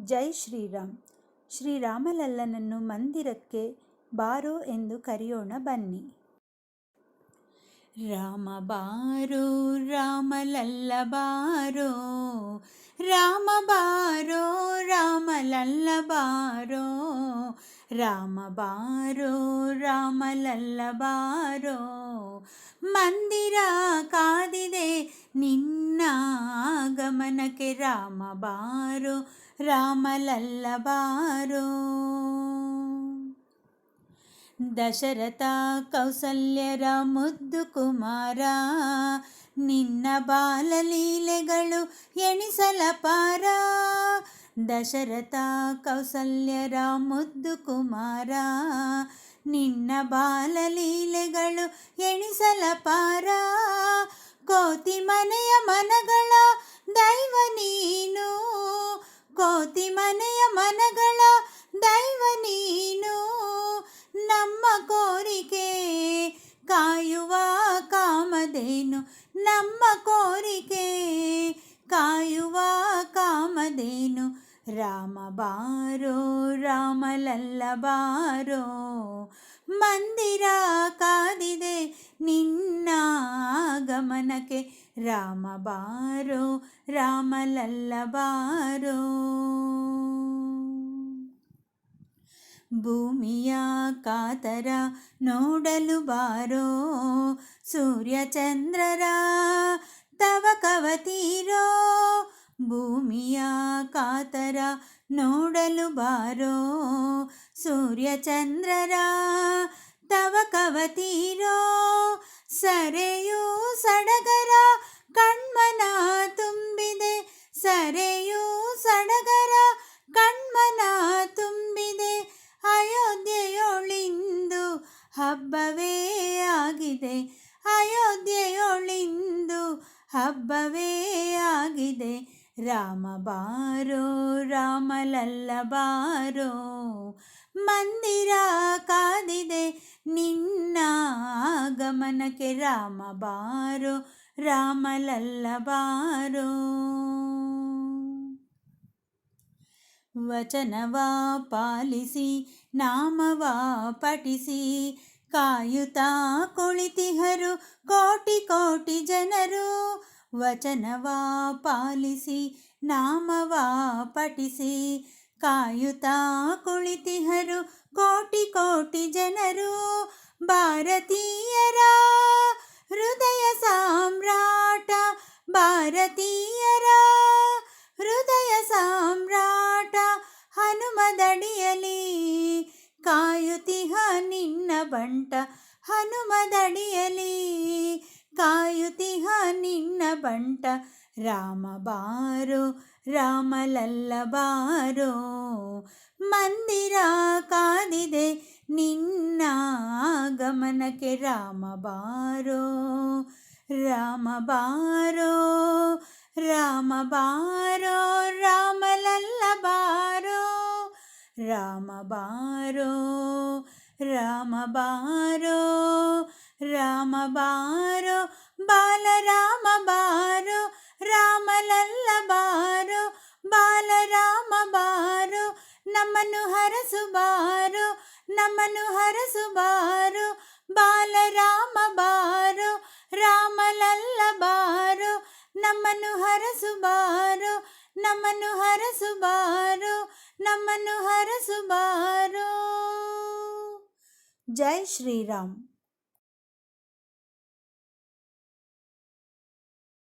ಜೈ ಶ್ರೀರಾಮ್. ಶ್ರೀರಾಮಲಲ್ಲನನ್ನು ಮಂದಿರಕ್ಕೆ ಬಾರೋ ಎಂದು ಕರೆಯೋಣ ಬನ್ನಿ. ರಾಮ ಬಾರೋ, ರಾಮಲಲ್ಲ ಬಾರೋ, ರಾಮ ಬಾರೋ, ರಾಮಲಲ್ಲ ಬಾರೋ, ರಾಮ ಬಾರೋ, ರಾಮಲಲ್ಲ ಬಾರೋ, ಮಂದಿರ ಕಾದಿದೆ ನಿನ್ನ ಗಮನಕ್ಕೆ ರಾಮ ಬಾರೋ ರಾಮಲಲ್ಲ ಬಾರೋ ದಶರಥ ಕೌಸಲ್ಯರ ಮುದ್ದು ಕುಮಾರ ನಿನ್ನ ಬಾಲಲೀಲೆಗಳು ಎಣಿಸಲಪಾರ ದಶರಥ ಕೌಸಲ್ಯರ ಮುದ್ದು ಕುಮಾರ ನಿನ್ನ ಬಾಲಲೀಲೆಗಳು ಎಣಿಸಲಪಾರ ಕೋತಿ ಮನೆಯ ಮನಗಳ ಕಾಮಧೇನು ನಮ್ಮ ಕೋರಿಕೆ? ಕಾಯುವ ಕಾಮದೇನು ರಾಮ ಬಾರೋ, ರಾಮಲಲ್ಲ ಬಾರೋ, ಮಂದಿರ ಕಾದಿದೆ ನಿನ್ನ ಗಮನಕ್ಕೆ ರಾಮ ಬಾರೋ, ರಾಮಲಲ್ಲ ಬಾರೋ. ಭೂಮಿಯ ಕಾತರ ನೋಡಲು ಬಾರೋ ಸೂರ್ಯಚಂದ್ರರ ತವ ಕವತೀರೋ, ಭೂಮಿಯ ಕಾತರ ನೋಡಲು ಬಾರೋ. ಸೂರ್ಯಚಂದ್ರರ ತವ ಕವತೀರೋ, ಸರೆಯೂ ಸಡಗರ ಕಣ್ಮನ ತುಂಬಿದೆ. ಸರೆಯೂ ಸಡಗರ ಕಣ್ಮನ ತುಂಬಿದೆ. ಅಯೋಧ್ಯೆಯೊಳಿಂದು ಹಬ್ಬವೇ ಆಗಿದೆ. ಅಯೋಧ್ಯೆಯೊಳಿಂದು ಹಬ್ಬವೇ ಆಗಿದೆ. ರಾಮ ಬಾರೋ, ರಾಮಲಲ್ಲ ಬಾರೋ, ಮಂದಿರ ಕಾದಿದೆ. ನಿನ್ನ ಗಮನಕ್ಕೆ ರಾಮ ಬಾರೋ, ರಾಮಲಲ್ಲ ಬಾರೋ. ವಚನವ ಪಾಲಿಸಿ, ನಾಮವ ಪಠಿಸಿ ಕಾಯುತ್ತಾ ಕುಳಿತಿಹರು ಕೋಟಿ ಕೋಟಿ ಜನರು. ವಚನವ ಪಾಲಿಸಿ, ನಾಮವ ಪಠಿಸಿ, ಕಾಯುತ್ತಾ ಕುಳಿತಿಹರು ಕೋಟಿ ಕೋಟಿ ಜನರು. ಭಾರತೀಯರ ಹೃದಯ ಸಾಮ್ರಾಟ, ಭಾರತೀಯರ ಹೃದಯ ಸಾಮ್ರಾಟ, ಹನುಮದಡಿಯಲಿ ಕಾಯುತಿಹ ನಿನ್ನ ಬಂಟ ಹನುಮದಡಿಯಲಿ. ಕಾಯುತಿಹ ನಿನ್ನ ಬಂಟ ರಾಮ ಬಾರೋ, ರಾಮಲಲ್ಲ ಬಾರೋ. ಮಂದಿರ ಕಾದಿದೆ ನಿನ್ನ ಗಮನಕ್ಕೆ ರಾಮ ಬಾರೋ ರಾಮ ಬಾರೋ ರಾಮ ಬಾರೋ ಬಾರೋ ರಾಮ ಬಾರೋ ರಾಮ ಬಾರೋ ರಾಮ ಬಾರೋ, ಬಾಲರಾಮ ಬಾರೋ ರಾಮಲಲ್ಲ ಬಾರೋ, ಬಾಲರಾಮ ಬಾರೋ, ನಮ್ಮನ್ನು ಹರಸು ಬಾರೋ, ನಮ್ಮನ್ನು ಹರಸು ಬಾರೋ, ಬಾಲರಾಮ ಬಾರೋ ರಾಮಲಲ್ಲ ಬಾರೋ, ನಮ್ಮನ್ನು ಹರಸು ಬಾರೋ, ನಮ್ಮನ್ನು ಹರಸು ಬಾರೋ ನಮ್ಮನ್ನು ಹರಸು ಬಾರೋ ಜೈ ಶ್ರೀರಾಮ್